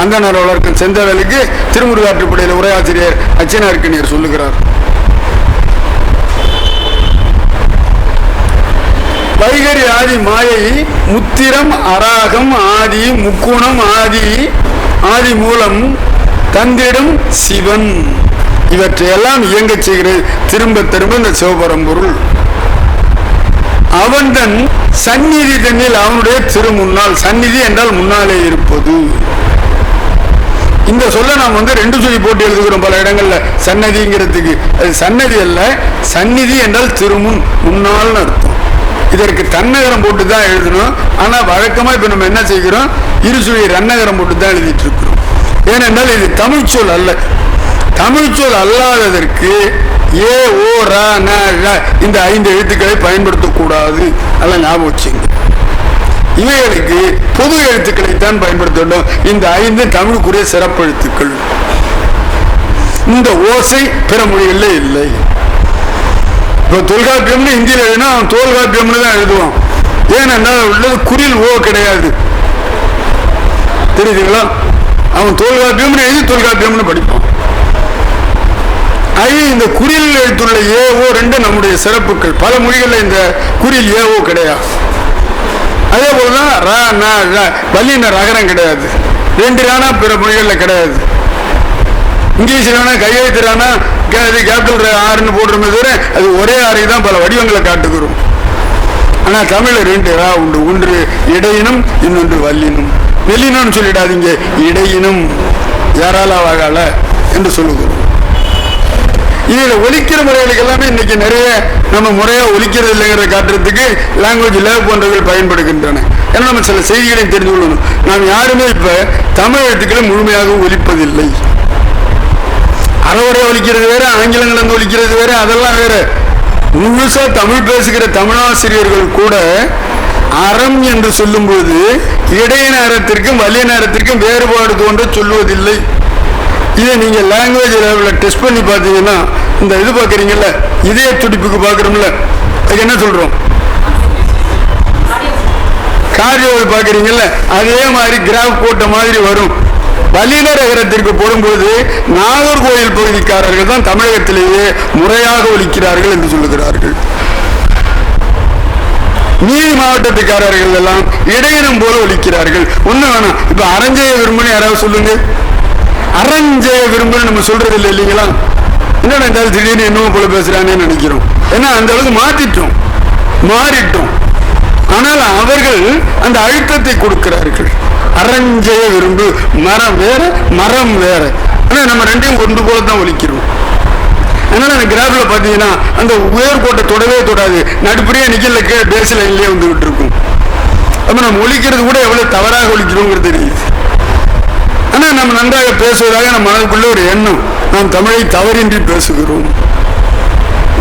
அந்தனர் வளர்க்கும் செந்தவேலுக்கு திருமுருகாற்றுப்படையில் உரையாசிரியர் அச்சனார்க்கணியர் சொல்லுகிறார். வைகரி ஆதி மாயை முத்திரம் அராகம் ஆதி முக்குணம் ஆதி ஆதி மூலம் தந்திடும் சிவன். இவற்றையெல்லாம் இயங்கச் செய்கிறது திரும்ப திரும்ப இந்த சிவபரம்பொருள் அவன் தன் சந்நிதி தன்னில் அவனுடைய திருமுன்னால் சந்நிதி என்றால் முன்னாலே இருப்பது. இந்த சொல்ல நாம் வந்து ரெண்டு சொல்லி போட்டு எழுதுகிறோம் பல இடங்கள்ல. சன்னதிங்கிறதுக்கு அது சன்னதி அல்ல சந்நிதி என்றால் திருமுன் முன்னால்னு அர்த்தம். இதற்கு தன்னகரம் போட்டு தான் எழுதணும். ஆனால் வழக்கமாக இப்போ நம்ம என்ன செய்கிறோம்? இருசுழி ரன்னகரம் போட்டு தான் எழுதிட்டு இருக்கிறோம் ஏனென்றால் இது தமிழ்ச்சொல் அல்ல. தமிழ்ச்சொல் அல்லாததற்கு ஏ ஓ ர ந ழ இந்த ஐந்து எழுத்துக்களை பயன்படுத்தக்கூடாது. அதெல்லாம் ஞாபகம் வச்சுங்க. இவைகளுக்கு பொது எழுத்துக்களை தான் பயன்படுத்த வேண்டும் இந்த ஐந்து தமிழுக்குரிய சிறப்பெழுத்துக்கள் இந்த ஓசை பிற மொழிகளில் இல்லை. இப்போ தொல்காப்பியம்னு ஹிந்தியில் எழுதினா அவன் தோல்காப்பியம்னு தான் எழுதுவான் ஏனென்றால் உள்ளது குறில் ஓ கிடையாது. தெரியுதுங்களா? அவன் தோல்காப்பியம்னு எழுதி தொல்காப்பியம்னு படிப்பான். ஐ இந்த குரில் எழுத்துள்ள ஏஓ ரெண்டு நம்முடைய சிறப்புகள். பல மொழிகளில் இந்த குரில் ஏஓ கிடையாது. அதே போலதான் ர ந ழ ரகரம் கிடையாது. ரெண்டு ரானா பிற மொழிகளில் கிடையாது. இங்கிலீஷில் வேணா கையெழுத்து ரானா கே- கேபிட்டல் ஆறுன்னு போடுறோமே தவிர அது ஒரே ஆறை தான் பல வடிவங்களை காட்டுகிறோம். ஆனால் தமிழில் ரெண்டு ரா உண்டு. ஒன்று இடையினும் இன்னொன்று வல்லினும் வெள்ளினம்னு சொல்லிடாதீங்க இடையினும். யாரால வாகால என்று சொல்லுகிறோம். இதில் ஒழிக்கிற முறைகளுக்கு எல்லாமே இன்னைக்கு நிறைய நம்ம முறையா ஒழிக்கிறது இல்லைங்கிறத காட்டுறதுக்கு லாங்குவேஜ் லேப் போன்றவர்கள் பயன்படுகின்றன. ஏன்னா நம்ம சில செய்திகளையும் தெரிந்து கொள்ளணும். நாம் யாருமே இப்ப தமிழ் எழுத்துக்களை முழுமையாக ஒழிப்பதில்லை அறவுரை ஒழிக்கிறது வேற ஆங்கிலங்கள் வந்து ஒழிக்கிறது வேற அதெல்லாம் வேற. முழுசா தமிழ் பேசுகிற தமிழாசிரியர்கள் கூட அறம் என்று சொல்லும்போது இடைய நேரத்திற்கும் வலிய நேரத்திற்கும் வேறுபாடு தோன்ற சொல்லுவதில்லை இதை நீங்கள் லாங்குவேஜ் லெவலில் டெஸ்ட் பண்ணி பார்த்தீங்கன்னா இந்த இது பார்க்குறீங்கல்ல இதய துடிப்புக்கு பார்க்குறோம்ல அதுக்கு என்ன சொல்கிறோம் கார்டியோவில் பார்க்குறீங்கல்ல அதே மாதிரி கிராஃப் போட்ட மாதிரி வரும். வல்லினர் போடும்போது நாகர்கோயில் பகுதிக்காரர்கள் தான் தமிழகத்திலேயே முறையாக ஒழிக்கிறார்கள் என்று சொல்லுகிறார்கள். நீதி மாவட்டத்துக்காரர்கள் எல்லாம் இடையினம் போல ஒழிக்கிறார்கள் ஒண்ணு வேணாம். இப்ப அரஞ்சய விரும்புன்னு யாராவது சொல்லுங்க. அரஞ்சய விரும்புன்னு நம்ம சொல்றது இல்லை இல்லைங்களா? என்னடா இந்த திடீர்னு என்னமோ போல பேசுறானே நினைக்கிறோம். ஏன்னா அந்த அளவுக்கு மாத்திட்டோம். மாறிட்டோம். ஆனால் அவர்கள் அந்த அழுத்தத்தை கொடுக்கிறார்கள். அரஞ்சய விரும்பு மரம் வேற மரம் வேற. ஆனா நம்ம ரெண்டையும் கொண்டு போல தான் ஒழிக்கிறோம். அதனால அந்த கிராஃபில் பார்த்தீங்கன்னா அந்த உயர் கோட்டை தொடவே தொடாது. நடுப்படியே நிக்கல கே பேஸ் லைன்லயே வந்துகிட்டு இருக்கும் அப்ப நம்ம ஒழிக்கிறது கூட எவ்வளவு தவறாக ஒழிக்கிறோங்கிறது தெரியுது. ஆனால் நம்ம நன்றாக பேசுவதாக நம்ம மனதுக்குள்ள ஒரு எண்ணம். நாம் தமிழை தவறின்றி பேசுகிறோம்.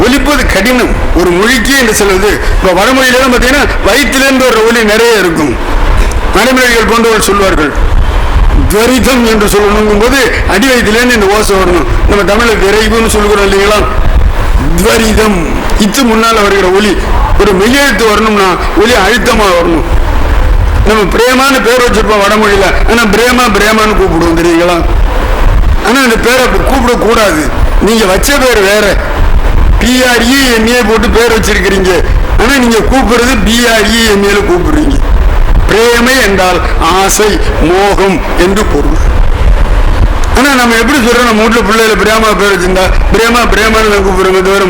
ஒலிப்பது கடினம். ஒரு மொழிக்கு என்று சொல்வது இப்போ வடமொழியிலாம் பார்த்தீங்கன்னா வயிற்றிலிருந்து ஒரு ஒலி நிறைய இருக்கும். நடைமுறைகள் போன்றவர்கள் சொல்வார்கள். துவரிதம் என்று சொல்லணுங்கும் போது அடி வயிற்றுலேருந்து இந்த ஓசை வரணும். நம்ம தமிழை விரைவுன்னு சொல்கிறோம் இல்லைங்களா? துவரிதம். இத்து முன்னால் வருகிற ஒலி. ஒரு மெய்யெழுத்து வரணும்னா ஒலி அழுத்தமாக வரணும். நம்ம பிரேமான்னு பேர் வச்சிருப்போம் வடமொழியில. ஆனா பிரேமா பிரேமான்னு கூப்பிடுவோம் தெரியுங்களா? ஆனா அந்த பேரை அப்படி கூப்பிடக்கூடாது. நீங்க வச்ச பேர் வேற. பிஆர்இஎம்ஏ போட்டு பேர் வச்சிருக்கிறீங்க. ஆனா நீங்க கூப்பிடுறது பிஆர்இஎம்ஏல கூப்பிடுறீங்க. பிரேமை என்றால் ஆசை மோகம் என்று பொருள். ஆனா நம்ம எப்படி சொல்றோம்? நம்ம வீட்டுல பிள்ளைகள பிரேமா பேர் வச்சிருந்தா பிரேமா பிரேமான்னு நான் கூப்பிடுறோமே தவிர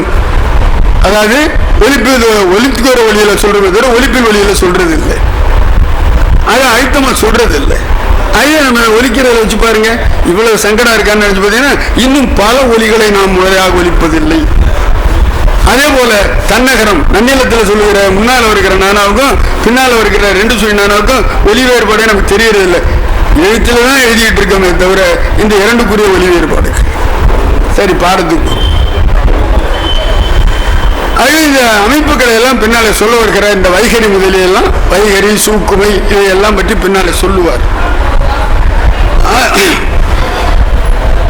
அதாவது ஒலிப்பு ஒலிப்புக்கிற வழியில சொல்றது தவிர ஒலிப்பின் வழியில சொல்றது இல்லை அதை அழுத்தமா சொல்றது இல்லை அதே நம்ம ஒலிக்கிறத வச்சு பாருங்க. இவ்வளவு சங்கடம் இருக்கான்னு நினைச்சு பார்த்தீங்கன்னா இன்னும் பல ஒலிகளை நாம் முறையாக ஒலிப்பதில்லை. அதே போல தன்னகரம் நன்னிலத்தில் சொல்லுகிற முன்னால் வருகிற நானாவுக்கும் பின்னால் வருகிற ரெண்டு சுழி நானாவுக்கும் ஒலி வேறுபாடே நமக்கு தெரியறது இல்லை எழுத்துல தான் எழுதிட்டு இருக்கோமே தவிர இந்த இரண்டுக்குரிய ஒலி வேறுபாடு சரி பாடத்துக்கு அது இந்த அமைப்புகளை எல்லாம் பின்னாலே சொல்ல வருகிற இந்த வைகரி முதலியெல்லாம் வைகரி சூக்குமை இதையெல்லாம் பற்றி பின்னாலே சொல்லுவார்.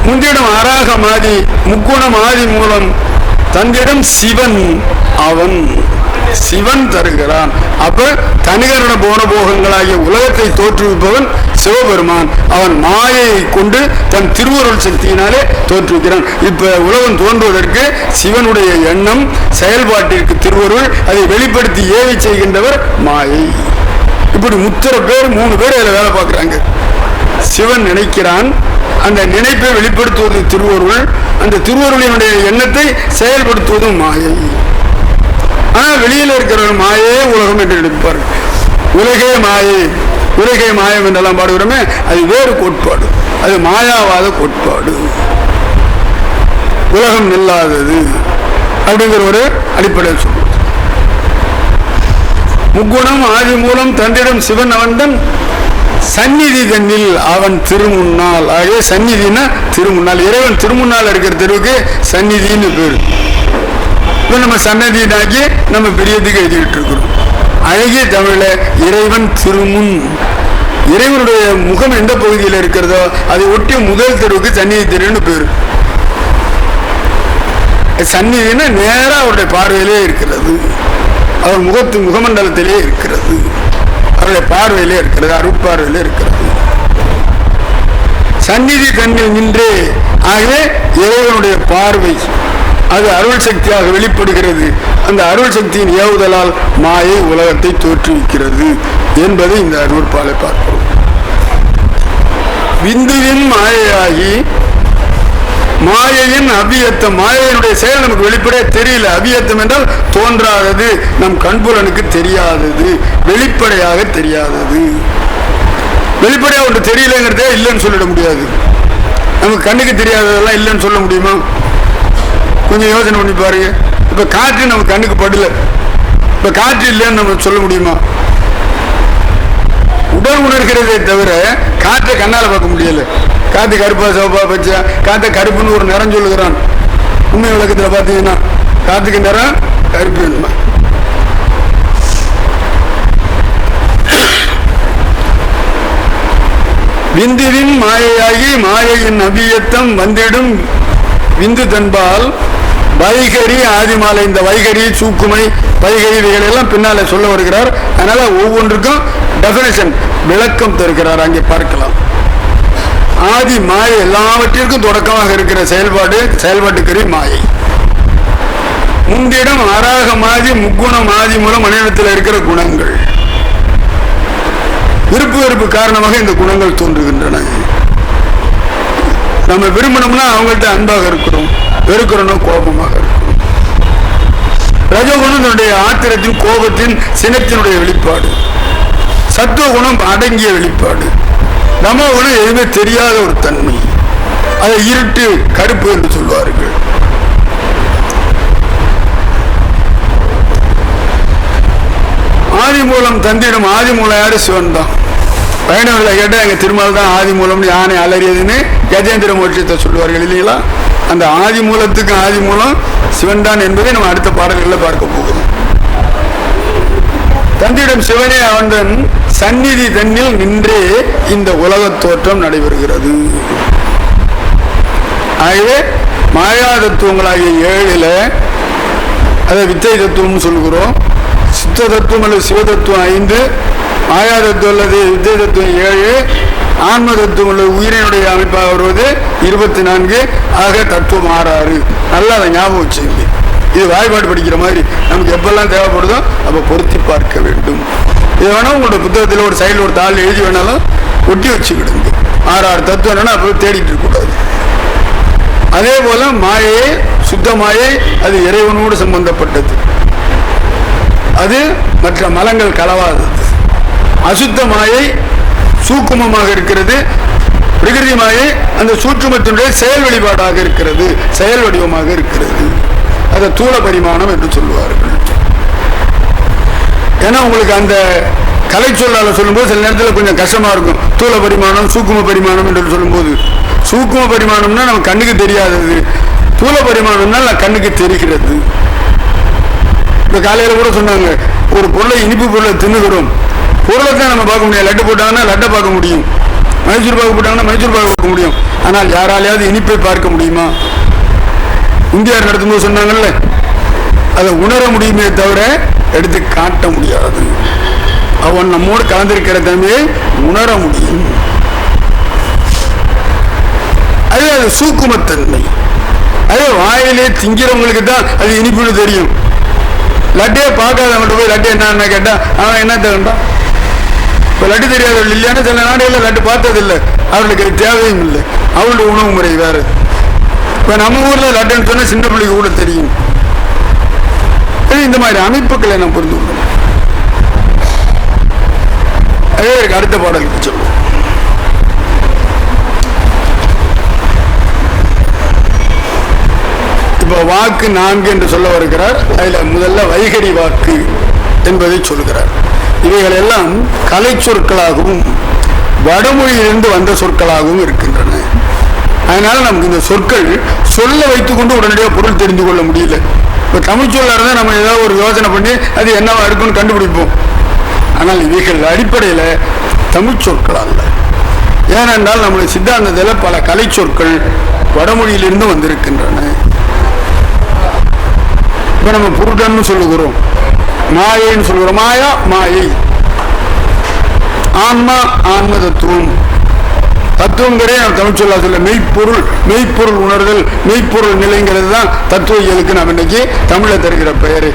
முந்திடம் அராக மாதி முக்குணம் ஆதி மூலம் தந்திடம் சிவன் அவன் சிவன் தருகிறான். அப்ப தனிகரண போன போகங்களாகிய உலகத்தை தோற்றுவிப்பவன் சிவபெருமான் அவன் மாயையை கொண்டு தன் திருவருள் சக்தியினாலே தோற்றுவிக்கிறான். இப்ப உலகம் தோன்றுவதற்கு சிவனுடைய எண்ணம் செயல்பாட்டிற்கு திருவருள் அதை வெளிப்படுத்தி ஏவி செய்கின்றவர் மாயை. இப்படி முத்திர பேர் மூணு பேர் அதில் வேலை பார்க்குறாங்க. சிவன் நினைக்கிறான் அந்த நினைப்பை வெளிப்படுத்துவது திருவருள் அந்த திருவருளினுடைய எண்ணத்தை செயல்படுத்துவதும் மாயை. ஆனால் வெளியில இருக்கிறவர் மாயே உலகம் என்று நினைப்பார் உலகே மாயை. உலகை மாயம் என்றெல்லாம் பாடுகிறோமே அது வேறு கோட்பாடு. அது மாயாவாத கோட்பாடு. உலகம் நில்லாதது அப்படிங்கிற ஒரு அடிப்படையில் சொல்லுவது முக்குணம் ஆதி மூலம் தன்னிடம் சிவன் அவன்தன். சந்நிதி தன்னில் அவன் திருமுன்னால். ஆகவே சந்நிதினா திருமுன்னால். இறைவன் திருமுன்னால் இருக்கிற தெருவுக்கு சந்நிதின்னு பேர். இப்போ நம்ம சன்னதினாக்கி நம்ம பெரியதுக்கு எழுதிக்கிட்டு இருக்கிறோம். அழகிய தமிழில் இறைவன் திருமுன். இறைவனுடைய முகம் எந்த பகுதியில் இருக்கிறதோ அதை ஒட்டிய முதல் தெருவுக்கு சந்நிதி தெருன்னு பேரு. சந்நிதினா அவருடைய பார்வையிலே இருக்கிறது. அவர் முகத்து முகமண்டலத்திலே இருக்கிறது. அவருடைய பார்வையிலே இருக்கிறது அருட்பார்வையிலே இருக்கிறது. சந்நிதி கண்ணில் நின்றே ஆகவே இறைவனுடைய பார்வை அது அருள் சக்தியாக வெளிப்படுகிறது. அந்த அருள் சக்தியின் ஏவுதலால் மாயை உலகத்தை தோற்றுவிக்கிறது என்பதை இந்த அருட்பாலை பார்க்கிறோம். விந்துவின் மாயையாகி மாயையின் அபியத்தம் மாயையினுடைய செயல் நமக்கு வெளிப்படையா தெரியல. அவியத்தம் என்றால் தோன்றாதது நம் கண்புலனுக்கு தெரியாதது வெளிப்படையாக தெரியாதது. வெளிப்படையாக ஒன்று தெரியலங்கிறதே இல்லைன்னு சொல்லிட முடியாது. நமக்கு கண்ணுக்கு தெரியாததெல்லாம் இல்லைன்னு சொல்ல முடியுமா? கொஞ்சம் யோசனை பண்ணி பாருங்க. இப்ப காற்று நம்ம கண்ணுக்கு படல. இப்ப காற்று இல்லைன்னு நம்ம சொல்ல முடியுமா? உடல் உணர்கிறதே தவிர காற்றை கண்ணால பார்க்க முடியல. காத்து கருப்பா சோப்பா பச்சா காத்த கருப்புன்னு ஒரு நிறம் சொல்லுகிறான். உண்மை விளக்கத்துல பாத்தீங்கன்னா காத்துக்கு நிறம் கருப்பு. வேணுமா விந்துவின் மாயையாகி மாயையின் அபியத்தம் வந்திடும். விந்து தன்பால் வைகரி ஆதிமாலை இந்த வைகரி சூக்குமை வைகரி எல்லாம் பின்னால சொல்ல வருகிறார். அதனால ஒவ்வொன்றுக்கும் டெபினேஷன் விளக்கம் தருகிறார். அங்கே பார்க்கலாம். ஆதி மாயை எல்லாவற்றிற்கும் தொடக்கமாக இருக்கிற செயல்பாடு செயல்பாட்டுக்கறி மாயை. முந்திடம் அராக மாதி முக்குணம் ஆதி மூலம் மனிதத்தில் இருக்கிற குணங்கள். விருப்பு வெறுப்பு காரணமாக இந்த குணங்கள் தோன்றுகின்றன. நம்ம விரும்பணும்னா அவங்கள்ட்ட அன்பாக இருக்கிறோம். வெறுக்கிறனும் கோபமாக இருக்கும். ரஜகுணம் தன்னுடைய ஆத்திரத்தின் கோபத்தின் சினத்தினுடைய வெளிப்பாடு. சத்துவ குணம் அடங்கிய வெளிப்பாடு. நம்ம குணம் எதுவுமே தெரியாத ஒரு தன்மை. அதை இருட்டு கருப்பு என்று சொல்வார்கள். ஆதி மூலம் தந்திரம் ஆதி மூலம் யாரு சிவன் தான். பயணங்களை கேட்டால் எங்க திருமால் தான் ஆதி யானை அலறியதுன்னு கஜேந்திர மோட்சத்தை சொல்லுவார்கள் இல்லைங்களா? அந்த ஆதி மூலத்துக்கு ஆதி மூலம் சிவன் தான் என்பதை நம்ம அடுத்த பாடல்களில் பார்க்க போகிறோம். தந்தியிடம் சிவனே அவன் சந்நிதி தன்னில் நின்றே இந்த உலகத் தோற்றம் நடைபெறுகிறது. ஆகவே மாயா தத்துவங்களாகிய ஏழில் அதை வித்தை தத்துவம்னு சொல்கிறோம் சித்த தத்துவம் அல்லது சிவ தத்துவம் ஐந்து மாயா தத்துவம் அல்லது வித்தை தத்துவம் ஏழு ஆன்ம தத்துவம் உள்ள உயிரினுடைய அமைப்பாக வருவது இருபத்தி நான்கு ஆக தத்துவம் ஆறாறு. நல்லா அதை ஞாபகம் வச்சுங்க இது வாய்ப்பாடு படிக்கிற மாதிரி நமக்கு எப்பெல்லாம் தேவைப்படுதோ அப்போ பொருத்தி பார்க்க வேண்டும். இது வேணால் உங்களோட புத்தகத்தில் ஒரு சைடில் ஒரு தாள் எழுதி வேணாலும் ஒட்டி வச்சுக்கிடுங்க. ஆறு ஆறு தத்துவம் என்னன்னா அப்போ தேடிட்டு இருக்கக்கூடாது அதே போல மாயை சுத்த மாயை அது இறைவனோடு சம்பந்தப்பட்டது. அது மற்ற மலங்கள் கலவாதது. அசுத்த மாயை சூக்குமமாக இருக்கிறது. பிரகிருதி மாயை அந்த சூற்றுமத்தினுடைய செயல் வெளிப்பாடாக இருக்கிறது. செயல் வடிவமாக இருக்கிறது. அதை தூள பரிமாணம் என்று சொல்லுவார்கள். ஏன்னா உங்களுக்கு அந்த கலை சொல்லால சொல்லும்போது சில நேரத்தில் கொஞ்சம் கஷ்டமா இருக்கும். தூள பரிமாணம் சூக்கும பரிமாணம் என்று சொல்லும்போது. சூக்கும பரிமாணம்னா நம்ம கண்ணுக்கு தெரியாதது. தூள பரிமாணம்னா கண்ணுக்கு தெரிகிறது. இந்த காலையில் கூட சொன்னாங்க ஒரு பொருளை இனிப்பு பொருளை தின்னுகிறோம். பொருளை நம்ம பார்க்க முடியும். லட்டு போட்டாங்கன்னா லட்டை பார்க்க முடியும். மைசூர் பாக்கு போட்டாங்கன்னா மைசூர் பாக்கு பார்க்க முடியும். ஆனால் யாராலையாவது இனிப்பை பார்க்க முடியுமா? இந்தியார் நடத்தும்போது சொன்னாங்கல்ல அதை உணர முடியுமே தவிர எடுத்து காட்ட முடியாது. அவன் நம்மோடு கலந்திருக்கிற தன்மையை உணர முடியும். அது அது சூக்குமத்தன்மை. அது வாயிலே திங்கிறவங்களுக்கு தான் அது இனிப்புன்னு தெரியும். லட்டையை பார்க்காதவன்ட்டு போய் லட்டை என்னன்னு கேட்டால் அவன் என்ன தகுந்தான் இப்போ லட்டு தெரியாதவர்கள் இல்லையானா சில நாடுகளில் லட்டு பார்த்ததில்லை. அவர்களுக்கு தேவையும் இல்லை. அவருடைய உணவு முறை வேறு. இப்போ நம்ம ஊரில் லட்டுன்னு சொன்னால் சின்ன பிள்ளைக்கு கூட தெரியும். இந்த மாதிரி அமைப்புகளை நான் புரிந்து கொள்ளணும் அடுத்த பாடலுக்கு சொல்லுவோம் இப்போ வாக்கு நான்கு என்று சொல்ல வருகிறார். அதில் முதல்ல வைகரி வாக்கு என்பதை சொல்கிறார். இவைகள் எல்லாம் கலை சொற்களாகவும் வடமொழியிலிருந்து வந்த சொற்களாகவும் இருக்கின்றன. அதனால நமக்கு இந்த சொற்கள் சொல்ல வைத்துக்கொண்டு உடனடியாக பொருள் தெரிந்து கொள்ள முடியல. இப்போ தமிழ் சொல்லா இருந்தால் நம்ம ஏதாவது ஒரு யோசனை பண்ணி அது என்னவா இருக்குன்னு கண்டுபிடிப்போம். ஆனால் இவைகள் அடிப்படையில் தமிழ் சொற்கள் அல்ல. ஏனென்றால் நம்முடைய சித்தாந்தத்தில் பல கலை சொற்கள் வடமொழியிலிருந்து வந்திருக்கின்றன. இப்போ நம்ம புருடன்னு சொல்லுகிறோம். மாயைன்னு சொல்லுகிறோம் மாயா மாயை. ஆன்மா ஆன்ம தத்துவம். தத்துவங்கிறே நம்ம தமிழ் சொல்லா சொல்ல மெய்ப்பொருள் மெய்ப்பொருள் உணர்தல் மெய்ப்பொருள் நிலைங்கிறது தான் தத்துவ இயலுக்கு நாம் இன்னைக்கு தமிழ தருகிற பெயரு.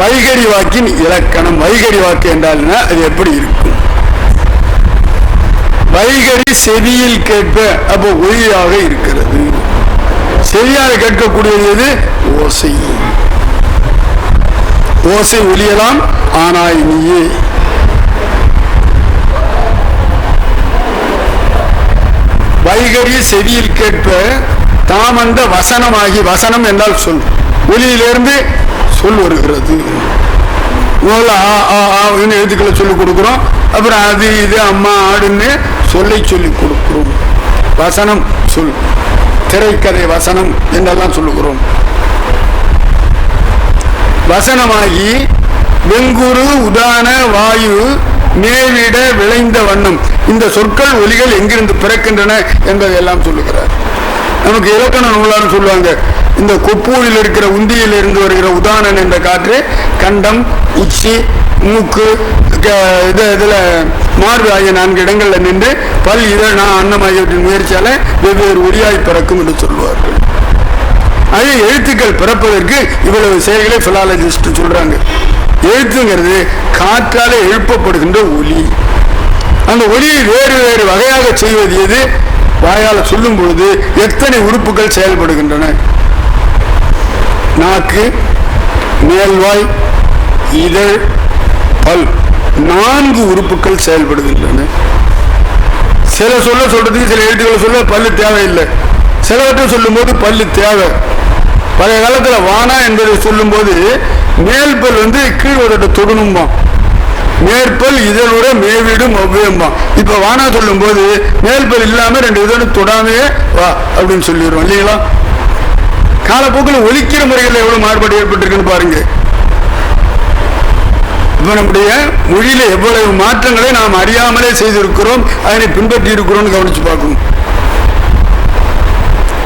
வைகரி வாக்கின் இலக்கணம். வைகரி வாக்கு என்றால் அது எப்படி இருக்கும்? வைகரி செவியில் கேட்ப அப்போ ஒளியாக இருக்கிறது. செவியாக கேட்கக்கூடியது எது? ஓசை. ஓசை ஒளியலாம் ஆனாய் நீயே. வைகரி செவியில் கேட்ப தாமந்த வசனமாகி வசனம் என்றால் சொல். ஒளியிலிருந்து சொல் வருகிறது. முதல்ல ஆ ஆ ஆன்னு எழுத்துக்களை சொல்லிக் கொடுக்குறோம். அப்புறம் அது இது அம்மா ஆடுன்னு சொல்லை சொல்லிக் கொடுக்குறோம். வசனம் சொல். திரைக்கதை வசனம் என்றெல்லாம் சொல்லுகிறோம். வசனமாகி வெங்குரு உதான வாயு மேவிட விளைந்த வண்ணம். இந்த சொற்கள் ஒலிகள் எங்கிருந்து பிறக்கின்றன என்பதை எல்லாம் சொல்லுகிறார். நமக்கு இலக்கண நூலான்னு சொல்லுவாங்க. இந்த கொப்பூரில் இருக்கிற உந்தியில் இருந்து வருகிற உதாரணன் என்ற காற்று கண்டம் உச்சி மூக்கு இது இதில் மார்பு ஆகிய நான்கு இடங்களில் நின்று பல் இதழ் நான் அன்னம் ஆகியவற்றின் முயற்சியால் வெவ்வேறு ஒளியாய் பிறக்கும் என்று சொல்லுவார்கள். அது எழுத்துக்கள் பிறப்பதற்கு இவ்வளவு செயல்களை பிலாலஜிஸ்ட் சொல்கிறாங்க எழுத்துங்கிறது காற்றால் எழுப்பப்படுகின்ற ஒலி. அந்த ஒலியை வேறு வேறு வகையாக செய்வது எது? வாயால் சொல்லும் பொழுது எத்தனை உறுப்புகள் செயல்படுகின்றன? நாக்கு மேல்வாய் இதழ் பல். நான்கு உறுப்புகள் செயல்படுகின்றன. சில சொல்ல சொல்றதுக்கு சில எழுத்துக்களை சொல்ல பல்லு தேவையில்லை. சிலவற்றை சொல்லும்போது பல்லு தேவை. பழைய காலத்தில் வானா என்பதை சொல்லும்போது மேல்பல் வந்து கீழ் தொடணும்பா மேற்பல் இதழோட மேவிடும் ஒவ்வியம்பான் இப்ப வானா சொல்லும்போது மேல்பல் இல்லாம ரெண்டு இதழும் தொடாமையே வா அப்படின்னு சொல்லிடுறோம் இல்லைங்களா? காலப்போக்கில் ஒழிக்கிற முறைகளில் எவ்வளவு மாறுபாடு ஏற்பட்டிருக்குன்னு பாருங்க. இப்போ நம்முடைய மொழியில எவ்வளவு மாற்றங்களை நாம் அறியாமலே செய்திருக்கிறோம் அதனை பின்பற்றி இருக்கிறோம்னு கவனிச்சு பார்க்கணும்.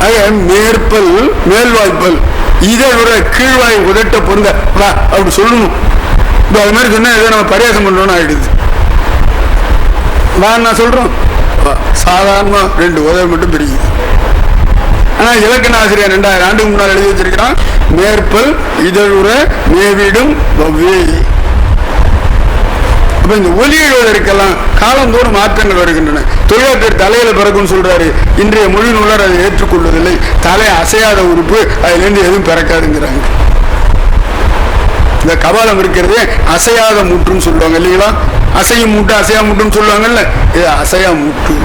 ஆக மேற்பல் மேல்வாய்ப்பல் இதழுற கீழ்வாய் உதட்ட பொருந்த வா அப்படி சொல்லணும். இப்போ அது மாதிரி சொன்னா இதை நம்ம பரியாசம் பண்ணணும்னு ஆயிடுது. நான் நான் சொல்றோம். சாதாரணமா ரெண்டு உதவி மட்டும் பிரிக்குது ஆனால் இலக்கண ஆசிரியர் ரெண்டாயிரம் ஆண்டுக்கு முன்னால் எழுதி வச்சிருக்கிறான். மேற்பல் இதழுற மேவிடும் வவ்வே. அப்ப இந்த ஒலி எழுவதற்கெல்லாம் காலந்தோறும் மாற்றங்கள் வருகின்றன. தொழிலாளர் தலையில பிறக்கும்னு சொல்றாரு. இன்றைய மொழி நூலர் அதை ஏற்றுக்கொள்வதில்லை. தலை அசையாத உறுப்பு அதிலிருந்து எதுவும் பிறக்காதுங்கிறாங்க. இந்த கபாலம் இருக்கிறது அசையாத மூட்டுன்னு சொல்லுவாங்க இல்லைங்களா? அசையும் மூட்டு அசையா மூட்டுன்னு சொல்லுவாங்கல்ல. இது அசையா மூட்டு.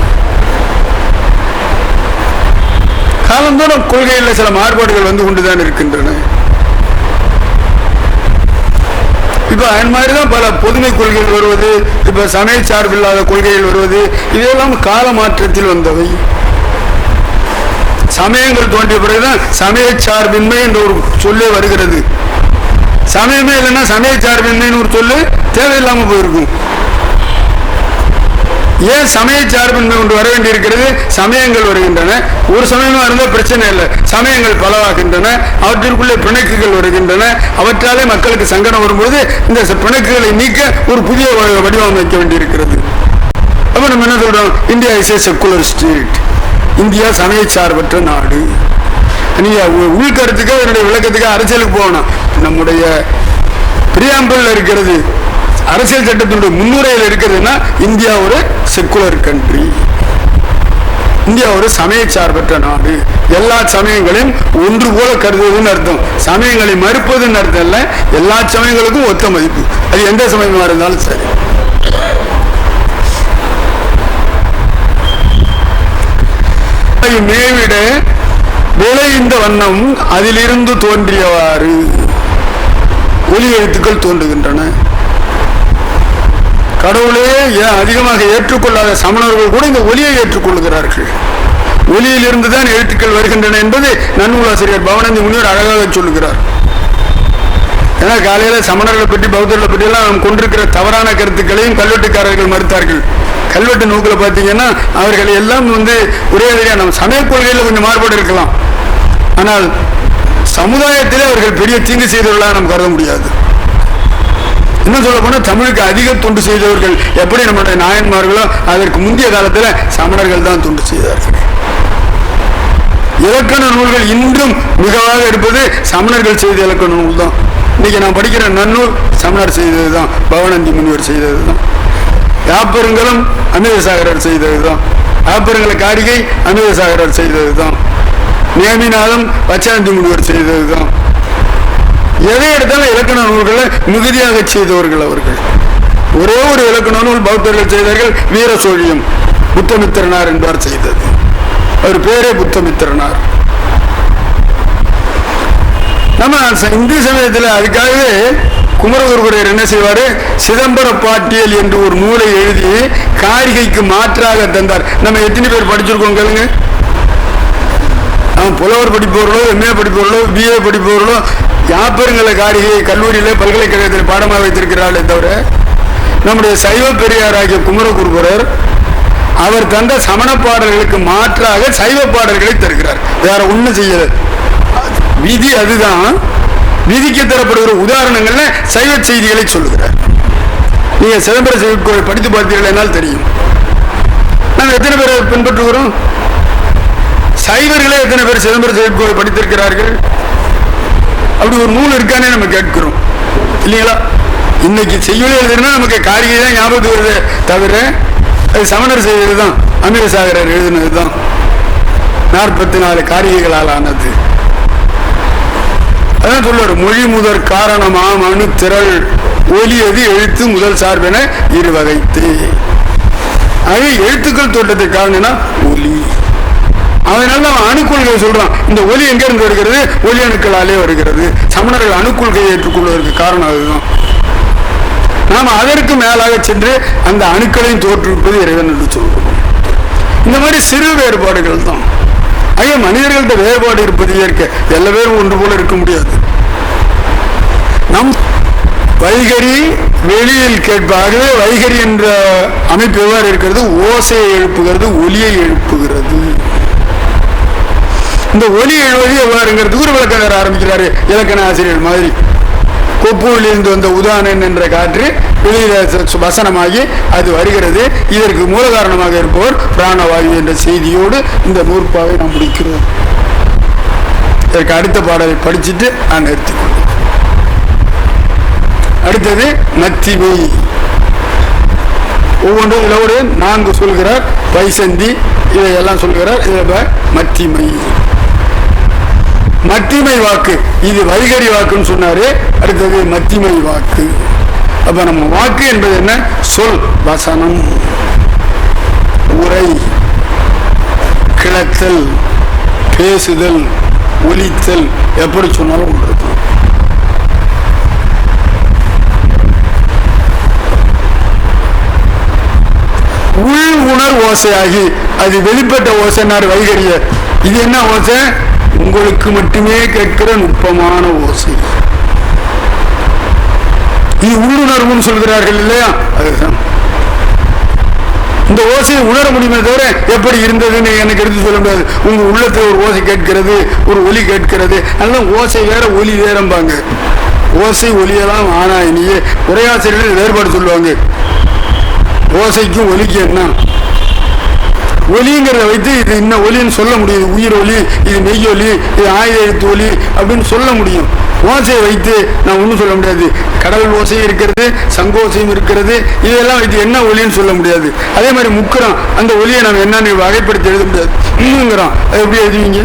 காலந்தோறும் கொள்கையில் சில மாறுபாடுகள் வந்து கொண்டுதான் இருக்கின்றன. இப்ப அது மாதிரிதான் பல பொதுமை கொள்கைகள் வருவது இப்ப சமய சார்பில்லாத கொள்கைகள் வருவது இதெல்லாம் கால மாற்றத்தில் வந்தவை. சமயங்கள் தோன்றிய பிறகுதான் சமய சார்பின்மை என்ற ஒரு சொல்லே வருகிறது. சமயமே இல்லைன்னா சமய சார்பின்மைன்னு ஒரு சொல்லு தேவையில்லாம போயிருக்கும். ஏன் சமய சார்பின்மை கொண்டு வர வேண்டியிருக்கிறது? சமயங்கள் வருகின்றன. ஒரு சமயமா இருந்தால் பிரச்சனை இல்லை. சமயங்கள் பலவாகின்றன. அவற்றிற்குள்ளே பிணக்குகள் வருகின்றன. அவற்றாலே மக்களுக்கு சங்கடம் வரும்பொழுது இந்த ச- பிணக்குகளை நீக்க ஒரு புதிய வடிவமைக்க வேண்டியிருக்கிறது. அப்ப நம்ம என்ன சொல்றோம்? India is a secular state India சமய சார்பற்ற நாடு. நீங்க உ- உள்கருத்துக்கு என்னுடைய விளக்கத்துக்கு அரசியலுக்கு போகணும். நம்முடைய பிரியாம்பல் இருக்கிறது அரசியல் சட்டத்தினுடைய முன்னுரையில் இருக்கிறதுன்னா இந்தியா ஒரு செக்குலர் கண்ட்ரி இந்தியா ஒரு சமய சார்பற்ற நாடு. எல்லா சமயங்களையும் ஒன்று போல கருதுவதுன்னு அர்த்தம். சமயங்களை மறுப்பதுன்னு அர்த்தம் இல்ல. எல்லா சமயங்களுக்கும் ஒத்த மதிப்பு. அது எந்த சமயமா இருந்தாலும் சரி. மேவிட விளைந்த வண்ணம் அதிலிருந்து தோன்றியவாறு. ஒலி எழுத்துக்கள் தோன்றுகின்றன. கடவுளே ஏன் அதிகமாக ஏற்றுக்கொள்ளாத சமணர்கள் கூட இந்த ஒலியை ஏற்றுக்கொள்கிறார்கள் ஒலியிலிருந்து தான் எழுத்துக்கள் வருகின்றன என்பது நன்னூலாசிரியர் பவனந்தி முனிவர் அழகாக சொல்லுகிறார். ஏன்னா காலையில சமணர்களை பற்றி பௌத்தர்களை பற்றியெல்லாம் நாம் கொண்டிருக்கிற தவறான கருத்துக்களையும் கல்வெட்டுக்காரர்கள் மறுத்தார்கள். கல்வெட்டு நோக்கில் பார்த்தீங்கன்னா அவர்கள் எல்லாம் வந்து ஒரே வழியாக நம்ம சமய கொள்கையில் கொஞ்சம் மாறுபாடு இருக்கலாம். ஆனால் சமுதாயத்திலே அவர்கள் பெரிய தீங்கு செய்தவர்களாக நாம் கருத முடியாது. இன்னும் சொல்ல போனால் தமிழுக்கு அதிக தொண்டு செய்தவர்கள் எப்படி நம்முடைய நாயன்மார்களோ அதற்கு முந்தைய காலத்துல சமணர்கள் தான் தொண்டு செய்தார்கள். இலக்கண நூல்கள் இன்றும் மிகவாக இருப்பது சமணர்கள் செய்த இலக்கண நூல் தான். இன்னைக்கு நான் படிக்கிற நன்னூல் சமணர் செய்தது தான் பவனந்தி முனிவர் செய்தது தான். யாப்பருங்களும் அமிர்தசாகரர் செய்தது தான். யாப்பருங்கள காரிகை அமிர்தசாகரர் செய்தது தான். நேமிநாதம் பச்சாந்தி முனிவர் செய்தது தான். எதை எடுத்தாலும் இலக்கண நூல்களை மிகுதியாக செய்தவர்கள் அவர்கள். ஒரே ஒரு இலக்கண நூல் பௌத்தர்கள் செய்தார்கள் வீர சோழியம் புத்தமித்திரனார் என்பார் செய்தது. அவர் பேரே புத்தமித்திரனார். நம்ம இந்து சமயத்தில் அதுக்காகவே குமரகுருபுரையர் என்ன செய்வாரு? சிதம்பர பாட்டியல் என்று ஒரு நூலை எழுதி காரிகைக்கு மாற்றாக தந்தார். நம்ம எத்தனை பேர் படிச்சிருக்கோம் கேளுங்க. அவன் புலவர் படிப்பவர்களோ எம்ஏ படிப்பவர்களோ பிஏ படிப்பவர்களோ ஞாபகங்களை காரிகை கல்லூரியில் பல்கலைக்கழகத்தில் பாடமாக வைத்திருக்கிறார்களே தவிர நம்முடைய சைவ பெரியாராகிய குமரகுருபரர் அவர் தந்த சமண பாடல்களுக்கு மாற்றாக சைவ பாடல்களை தருகிறார். வேற ஒன்றும் செய்யல. விதி அதுதான். விதிக்கு தரப்படுகிற உதாரணங்கள்ல சைவ செய்திகளை சொல்லுகிறார். நீங்க சிதம்பர சிவக்கோவில் படித்து பார்த்தீர்கள் என்னால் தெரியும். நாங்கள் எத்தனை பேர் பின்பற்றுகிறோம்? சைவர்களே எத்தனை பேர் சிதம்பர சிவக்கோவில் படித்திருக்கிறார்கள்? அப்படி ஒரு நூல் இருக்கானே நம்ம கேட்கிறோம். இல்லைங்களா? இன்னைக்கு செய்யுள் எழுதுனா நமக்கு காரிகை தான் ஞாபகத்துக்கு வருது தவிர அது சமணர் செய்தது தான் அமிரசாகரர் எழுதினது தான் நாற்பத்தி நாலு காரிகைகளால் ஆனது. அதான் சொல்லுவார் மொழி முதற் காரணமாம் அணு திரள் ஒலியது எழுத்து முதல் சார்பென இருவகைத்து. அது எழுத்துக்கள் தோட்டத்துக்கு காரணம்னா ஒலி. அதனால அவன் அணுக்கொள்கை சொல்றான். இந்த ஒலி எங்க இருந்து வருகிறது? ஒலி அணுக்களாலே வருகிறது. சமணர்கள் அணுக்கொள்கையை ஏற்றுக்கொள்வதற்கு காரணம் அதுதான். நாம் அதற்கு மேலாக சென்று அந்த அணுக்களையும் தோற்றுவிப்பது இறைவன் என்று சொல்றோம் இந்த மாதிரி சிறு வேறுபாடுகள் தான். ஐயா மனிதர்கள்ட்ட வேறுபாடு இருப்பது இயற்கை. எல்லா பேரும் ஒன்று போல இருக்க முடியாது. நம் வைகரி வெளியில் கேட்பாகவே வைகரி என்ற அமைப்பு எவ்வாறு இருக்கிறது? ஓசையை எழுப்புகிறது ஒலியை எழுப்புகிறது. இந்த ஒலி எழுவது எவ்வாறுங்கிறதுக்கு ஒரு விளக்கம் ஆரம்பிக்கிறாரு. இலக்கண ஆசிரியர் மாதிரி. கொப்பூரிலிருந்து வந்த உதானன் என்ற காற்று வெளியில வசனமாகி அது வருகிறது. இதற்கு மூல காரணமாக இருப்பவர் பிராணவாயு என்ற செய்தியோடு இந்த நூற்பாவை நாம் முடிக்கிறோம். இதற்கு அடுத்த பாடலை படிச்சுட்டு நான் நிறுத்திக்கொள்ளும் அடுத்தது மத்திமை ஒவ்வொன்றும் இதோடு நான்கு சொல்கிறார். பைசந்தி இதையெல்லாம் சொல்கிறார். இதில் மத்திமை. மத்திமை வாக்கு. இது வைகரி வாக்குன்னு சொன்னாரு. அடுத்தது மத்திமை வாக்கு. அப்ப நம்ம வாக்கு என்பது என்ன? சொல் வசனம். உரை கிளத்தல் பேசுதல் ஒலித்தல் எப்படி சொன்னாலும் உள்ளது உள் உணர் ஓசையாகி அது வெளிப்பட்ட ஓசைனார் வைகரிய இது என்ன ஓசை? உங்களுக்கு மட்டுமே கேட்கிற நுட்பமான ஓசை இது உள்ளுணர்வுன்னு சொல்கிறார்கள் இல்லையா? அதுதான். இந்த ஓசையை உணர முடியுமே தவிர எப்படி இருந்ததுன்னு எனக்கு எடுத்து சொல்ல முடியாது. உங்க உள்ளத்துல ஒரு ஓசை கேட்கிறது ஒரு ஒலி கேட்கிறது. அதெல்லாம் ஓசை வேற ஒலி வேறம்பாங்க. ஓசை ஒலியெல்லாம் ஆனா இனியே உரையாசிரியர்கள் வேறுபாடு சொல்லுவாங்க. ஓசைக்கும் ஒலிக்கும் என்ன? ஒலிங்கிறத வைத்து இது இன்னும் ஒலின்னு சொல்ல முடியுது உயிர் ஒலி இது மெய் ஒலி இது ஆயுத எழுத்து ஒலி அப்படின்னு சொல்ல முடியும். ஓசையை வைத்து நான் ஒன்றும் சொல்ல முடியாது. கடவுள் ஓசையும் இருக்கிறது சங்கோசையும் இருக்கிறது இதெல்லாம் வைத்து என்ன ஒலின்னு சொல்ல முடியாது. அதே மாதிரி முக்குறோம். அந்த ஒலியை நம்ம என்னன்னு வகைப்படுத்தி எழுத முடியாது. இன்னுங்கிறோம் அது எப்படி எழுதுவீங்க?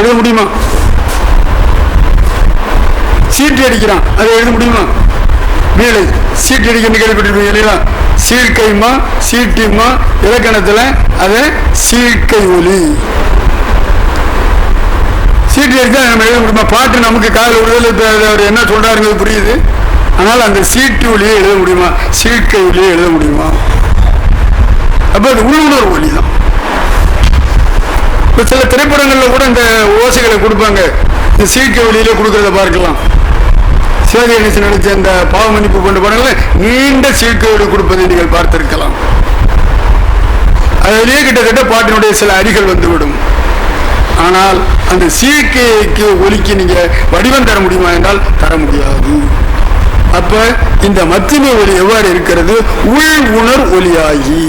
எழுத முடியுமா? சீட்டு அடிக்கிறான் அதை எழுத முடியுமா? மேலே சீட்டு அடிக்கணும்னு கேள்விப்பட்டிருப்பீங்க இல்லையா? சீர்கைமா சீட்டிமா இலக்கணத்தில் அது சீர்கை ஒலி. சீட்டு எடுத்து நம்ம எழுத முடியுமா? பாட்டு நமக்கு காதல் விடுதல் இப்ப அவர் என்ன சொல்றாருங்கிறது புரியுது. ஆனால் அந்த சீட்டு ஒலியை எழுத முடியுமா? சீர்கை ஒளியே எழுத முடியுமா? அப்போ அது உள்ளுணர்வு ஒளி தான். இப்போ சில திரைப்படங்களில் கூட இந்த ஓசைகளை கொடுப்பாங்க. இந்த சீர்கை ஒளியிலே கொடுக்கறத பார்க்கலாம். சிவாஜி கணேசன் நடிச்ச அந்த பாவ மன்னிப்பு கொண்டு போனால நீண்ட சீர்கையோடு கொடுப்பதை நீங்கள் பார்த்திருக்கலாம். அதிலேயே கிட்டத்தட்ட பாட்டினுடைய சில அடிகள் வந்துவிடும். ஆனால் அந்த சீர்கைக்கு ஒலிக்கு நீங்க வடிவம் தர முடியுமா என்றால் தர முடியாது. அப்ப இந்த மத்திமை ஒலி எவ்வாறு இருக்கிறது? உள் உணர் ஒலியாகி.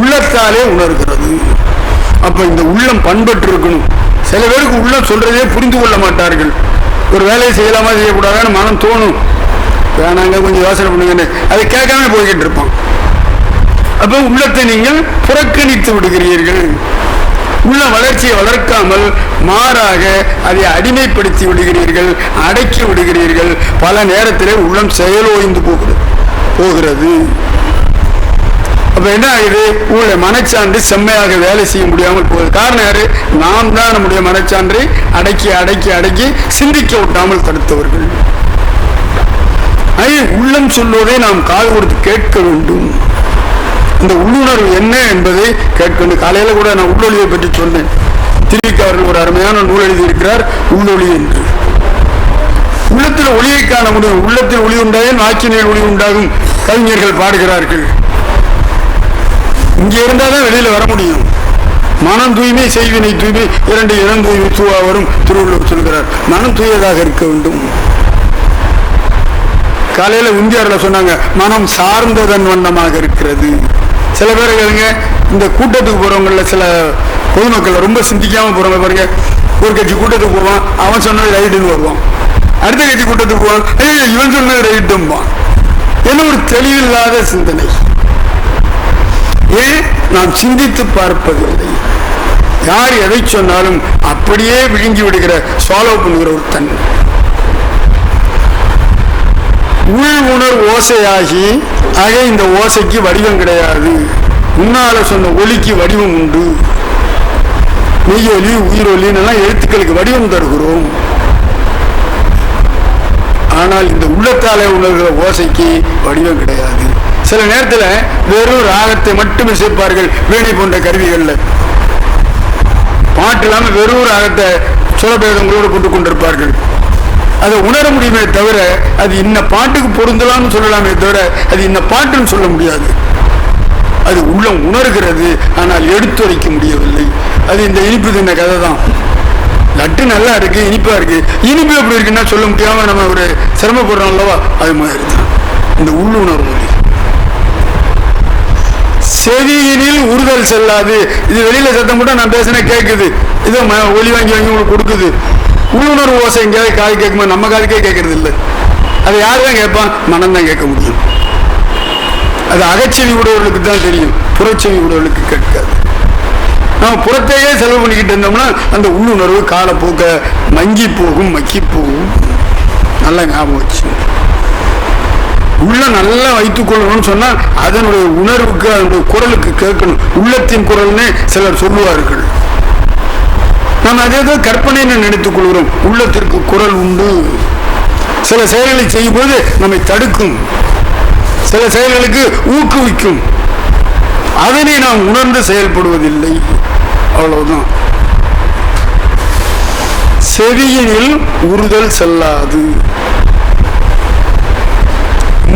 உள்ளத்தாலே உணர்கிறது. அப்ப இந்த உள்ளம் பண்பட்டு இருக்கணும். சில பேருக்கு உள்ளம் சொல்றதே புரிந்து கொள்ள மாட்டார்கள். ஒரு வேலையை செய்யலாமா செய்யக்கூடாதான்னு மனம் தோணும். வேணாங்க கொஞ்சம் யோசனை பண்ணுங்கன்னு. அதை கேட்காம போய்கிட்டு இருப்பான் அப்போ உள்ளத்தை நீங்கள் புறக்கணித்து விடுகிறீர்கள். உள்ள வளர்ச்சியை வளர்க்காமல் மாறாக அதை அடிமைப்படுத்தி விடுகிறீர்கள் அடக்கி விடுகிறீர்கள். பல நேரத்தில் உள்ளம் செயலோய்ந்து போகிறது போகிறது. அப்ப என்ன ஆகுது? உங்களுடைய மனச்சான்று செம்மையாக வேலை செய்ய முடியாமல் போகுது. காரணம் யாரு? நாம் தான் நம்முடைய மனச்சான்றை. அடக்கி அடக்கி அடக்கி சிந்திக்க விட்டாமல் தடுத்தவர்கள். ஐ, உள்ளம் சொல்வதை நாம் காது கொடுத்து கேட்க வேண்டும். இந்த உள்ளுணர்வு என்ன என்பதை கேட்க வேண்டும் காலையில கூட நான் உள்ளொளியை பற்றி சொன்னேன். திருவிக்கு அவர்கள் ஒரு அருமையான நூல் எழுதியிருக்கிறார் உள்ளொளி என்று. உள்ளத்தில் ஒளியை காண முடியும். உள்ளத்தில் ஒளி உண்டாயின் வாக்கினில் ஒளி உண்டாகும். கவிஞர்கள் பாடுகிறார்கள். இங்கே இருந்தால் தான் வெளியில வர முடியும். மனம் தூய்மை செய்வினை தூய்மை இரண்டு இனம் தூய்மை தூவா வரும் திருவள்ளுவர் சொல்கிறார். மனம் தூயதாக இருக்க வேண்டும். காலையில உந்தியாரில் சொன்னாங்க மனம் சார்ந்ததன் வண்ணமாக இருக்கிறது. சில பேர் கேளுங்க இந்த கூட்டத்துக்கு போறவங்கள சில பொதுமக்கள் ரொம்ப சிந்திக்காம போகிறவங்க பாருங்க. ஒரு கட்சி கூட்டத்துக்கு போவான் அவன் சொன்னது ரைட்டுன்னு வருவான். அடுத்த கட்சி கூட்டத்துக்கு போவான் ஐயோ இவன் சொன்னது ரைட்டும்பான். என்ன ஒரு தெளிவில்லாத சிந்தனை. ஏன் நாம் சிந்தித்து பார்ப்பதில்லை? யார் எதை சொன்னாலும் அப்படியே விழுங்கி விடுகிற ஃபாலோ பண்ணுகிற ஒரு தன்மை உள் உணர் ஓசையாகி ஆக இந்த ஓசைக்கு வடிவம் கிடையாது. முன்னால சொன்ன ஒலிக்கு வடிவம் உண்டு. மெய்யொலி உயிரொலின்னு எல்லாம் எழுத்துக்களுக்கு வடிவம் தருகிறோம். ஆனால் இந்த உள்ளத்தாலே உணர்கிற ஓசைக்கு வடிவம் கிடையாது. சில நேரத்தில் வெறும் ராகத்தை மட்டும் இசைப்பார்கள் வீணை போன்ற கருவிகள்ல. பாட்டு இல்லாமல் வெறும் ராகத்தை சுரபேதங்களோடு போட்டுக் கொண்டிருப்பார்கள். அதை உணர முடியுமே தவிர அது இன்ன பாட்டுக்கு பொருந்தலாம்னு சொல்லலாமே தவிர அது இன்ன பாட்டுன்னு சொல்ல முடியாது. அது உள்ளம் உணர்கிறது ஆனால் எடுத்துரைக்க முடியவில்லை. அது இந்த இனிப்பு தின்ன கதை தான் லட்டு நல்லா இருக்கு இனிப்பா இருக்கு. இனிப்பு எப்படி இருக்குன்னா சொல்ல முடியாம நம்ம ஒரு சிரமப்படுறோம் அல்லவா? அது மாதிரி தான். இந்த உள்ளுணர்வு. செவியினில் உறுதல் செல்லாது. இது வெளியில சத்தம் கூட நான் பேசினேன் கேட்குது இதை ம- வாங்கி வாங்கி உங்களுக்கு கொடுக்குது. உள்ளுணர்வு ஓசை எங்கேயாவது காது கேட்குமா? நம்ம காதுக்கே கேட்கறது இல்லை. அதை யார் தான் கேட்பான்? மனம் தான் கேட்க முடியும். அது அகச்செவி உடையவர்களுக்கு தான் தெரியும். புறச்செவி உடையவர்களுக்கு கேட்காது. நம்ம புறத்தையே செலவு பண்ணிக்கிட்டு இருந்தோம்னா அந்த உள்ளுணர்வு காலப்போக்க மங்கி போகும் மக்கி போகும். நல்லா ஞாபகம் வச்சு உள்ள நல்லா வைத்துக் கொள்ளணும்னு சொன்னால் அதனுடைய உணர்வுக்கு அதனுடைய குரலுக்கு கேட்கணும். உள்ளத்தின் குரல்னு சிலர் சொல்லுவார்கள். நாம் அதே தான் கற்பனைன்னு நினைத்துக் கொள்கிறோம். உள்ளத்திற்கு குரல் உண்டு. சில செயல்களை செய்யும்போது நம்மை தடுக்கும். சில செயல்களுக்கு ஊக்குவிக்கும். அதனை நாம் உணர்ந்து செயல்படுவதில்லை. அவ்வளவுதான். செவியினில் உறுதல் செல்லாது.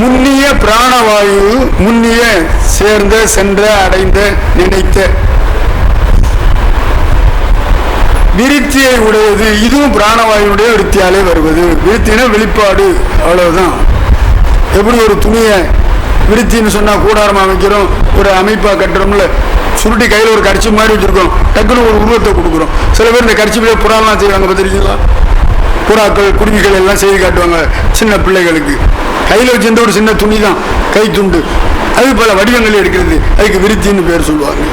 முன்னிய பிராணவாயு முன்னிய சேர்ந்த சென்ற அடைந்த நினைத்த. விருத்தியை உடையது இதுவும் பிராணவாயுடைய விருத்தியாலே வருவது. விருத்தினா வெளிப்பாடு அவ்வளவுதான். எப்படி ஒரு துணியை விருத்தின்னு சொன்னா கூடாரம் அமைக்கிறோம் ஒரு அமைப்பா கட்டுறோம்ல சுருட்டி கையில் ஒரு கடிச்சு மாதிரி வச்சிருக்கோம் டக்குன்னு ஒரு உருவத்தை கொடுக்குறோம். சில பேர் இந்த கரிச்சிப்பிலே புறாலாம் செய்வாங்க பார்த்துருக்கீங்களா? புறாக்கள் குருவிகள் எல்லாம் செய்து காட்டுவாங்க சின்ன பிள்ளைகளுக்கு. கையில் வச்சிருந்த ஒரு சின்ன துணி தான் கை துண்டு. அது பல வடிவங்கள் எடுக்கிறது. அதுக்கு விருத்தின்னு பேர் சொல்லுவாங்க.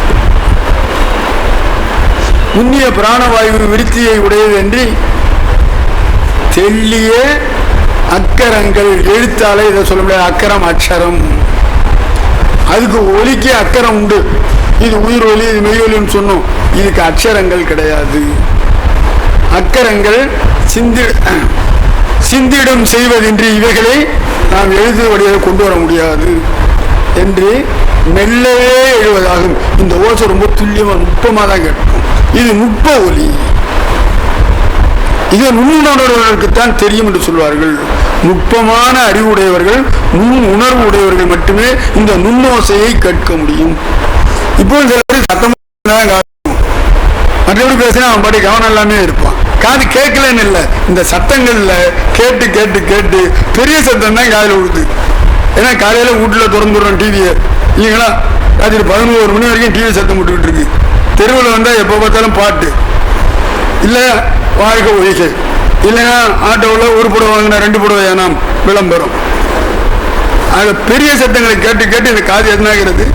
நுண்ணிய பிராணவாயு விருத்தியை உடையது என்று தெல்லிய அக்கரங்கள் எழுத்தாலே இதை சொல்ல முடியாது. அக்கரம் அக்ஷரம். அதுக்கு ஒலிக்கு அக்கரம் உண்டு. இது உயிர் ஒலி இது மெய் ஒலின்னு சொன்னோம். இதுக்கு அக்ஷரங்கள் கிடையாது. அக்கரங்கள் சிந்தி சிந்திடம் செய்வதின்றி இவைகளை நாம் எழுதிய வழியாக கொண்டு வர முடியாது என்று மெல்லவே எழுவதாகும். இந்த ஓசை ரொம்ப துல்லியமாக நுட்பமாக தான் கேட்கும். இது நுட்ப ஒலி. இது நுண்ணுணர்வர்களுக்குத்தான் தெரியும் என்று சொல்வார்கள். நுட்பமான அறிவுடையவர்கள் நுண் உணர்வு உடையவர்கள் மட்டுமே இந்த நுண்ணோசையை கேட்க முடியும். இப்போ சில பேர் சத்தமாக தான் மற்றபடி பேசினா அவன் படி கவனம் எல்லாமே இருப்பான். காது கேட்கலன்னு இல்லை. இந்த சத்தங்களில் கேட்டு கேட்டு கேட்டு பெரிய சத்தம் தான் காதில் விழுது. ஏன்னா காலையில் வீட்டில் திறந்துடுறோம் டிவியை இல்லைங்களா? ராத்திரி பதினோரு மணி வரைக்கும் டிவி சத்தம் விட்டுக்கிட்டு இருக்கு. தெருவில் வந்தால் எப்போ பார்த்தாலும் பாட்டு. இல்லை வாழ்க்கை ஒழிக்கை இல்லைன்னா ஆட்டோவில் ஒரு புடவை வாங்கினா ரெண்டு புடவை ஏனாம் விளம்பரம். ஆக பெரிய சத்தங்களை கேட்டு கேட்டு இந்த காது என்னாகிறது